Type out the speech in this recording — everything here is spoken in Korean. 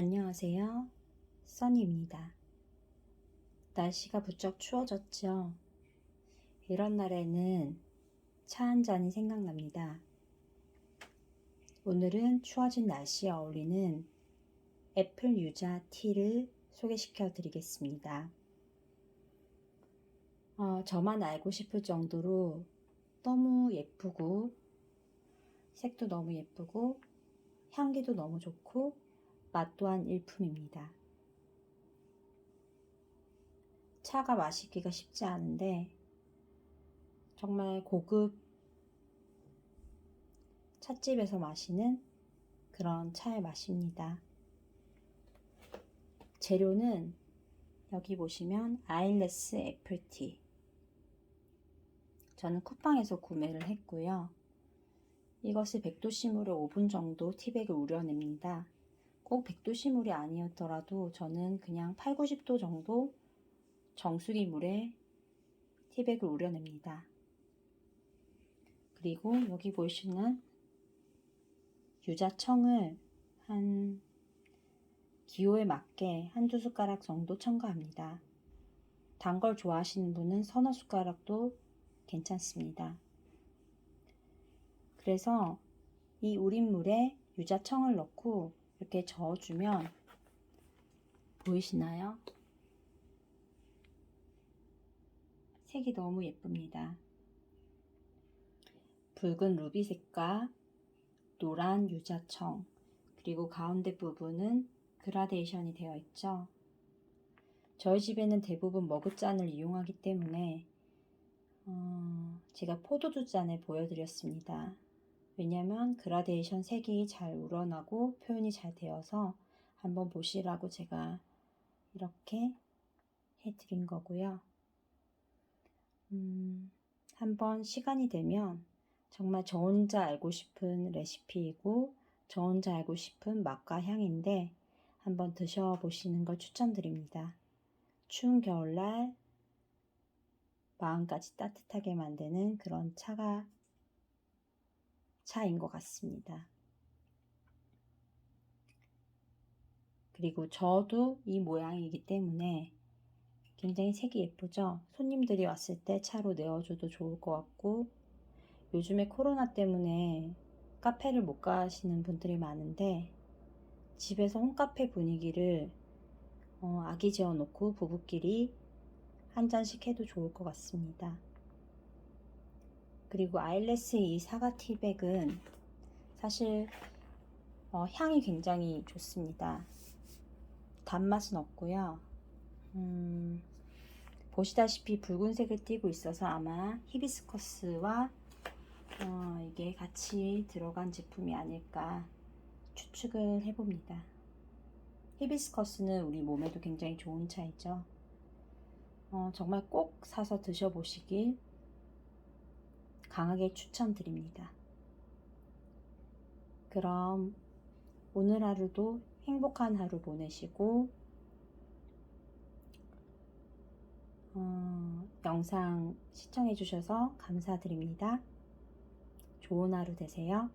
안녕하세요. 써니입니다. 날씨가 부쩍 추워졌죠? 이런 날에는 차 한 잔이 생각납니다. 오늘은 추워진 날씨에 어울리는 애플 유자 티를 소개시켜 드리겠습니다. 어, 저만 알고 싶을 정도로 너무 예쁘고 색도 너무 예쁘고 향기도 너무 좋고 맛 또한 일품입니다. 차가 마시기가 쉽지 않은데 정말 고급 찻집에서 마시는 그런 차의 맛입니다. 재료는 여기 보시면 아일레스 애플티 저는 쿠팡에서 구매를 했고요. 이것을 100도씨물에 5분 정도 티백을 우려냅니다. 꼭 100도씨 물이 아니었더라도 저는 그냥 8, 90도 정도 정수기 물에 티백을 우려냅니다. 그리고 여기 보시는 유자청을 한 기호에 맞게 한두 숟가락 정도 첨가합니다. 단 걸 좋아하시는 분은 서너 숟가락도 괜찮습니다. 그래서 이 우린 물에 유자청을 넣고 이렇게 저어주면 보이시나요? 색이 너무 예쁩니다. 붉은 루비 색과 노란 유자청 그리고 가운데 부분은 그라데이션이 되어 있죠. 저희 집에는 대부분 머그잔을 이용하기 때문에 어, 제가 포도주 잔을 보여드렸습니다. 왜냐면 그라데이션 색이 잘 우러나고 표현이 잘 되어서 한번 보시라고 제가 이렇게 해드린 거고요. 음, 한번 시간이 되면 정말 저 혼자 알고 싶은 레시피이고 저 혼자 알고 싶은 맛과 향인데 한번 드셔보시는 걸 추천드립니다. 추운 겨울날 마음까지 따뜻하게 만드는 그런 차가 차인 것 같습니다. 그리고 저도 이 모양이기 때문에 굉장히 색이 예쁘죠? 손님들이 왔을 때 차로 내어줘도 좋을 것 같고 요즘에 코로나 때문에 카페를 못 가시는 분들이 많은데 집에서 홈카페 분위기를 어, 아기 재워놓고 부부끼리 한 잔씩 해도 좋을 것 같습니다. 그리고 아일레스 이 사과 티백은 사실 어, 향이 굉장히 좋습니다. 단맛은 없고요. 음, 보시다시피 붉은색을 띠고 있어서 아마 히비스커스와 어, 이게 같이 들어간 제품이 아닐까 추측을 해봅니다. 히비스커스는 우리 몸에도 굉장히 좋은 차이죠. 어, 정말 꼭 사서 드셔보시길 강하게 추천드립니다. 그럼 오늘 하루도 행복한 하루 보내시고 어, 영상 시청해주셔서 감사드립니다. 좋은 하루 되세요.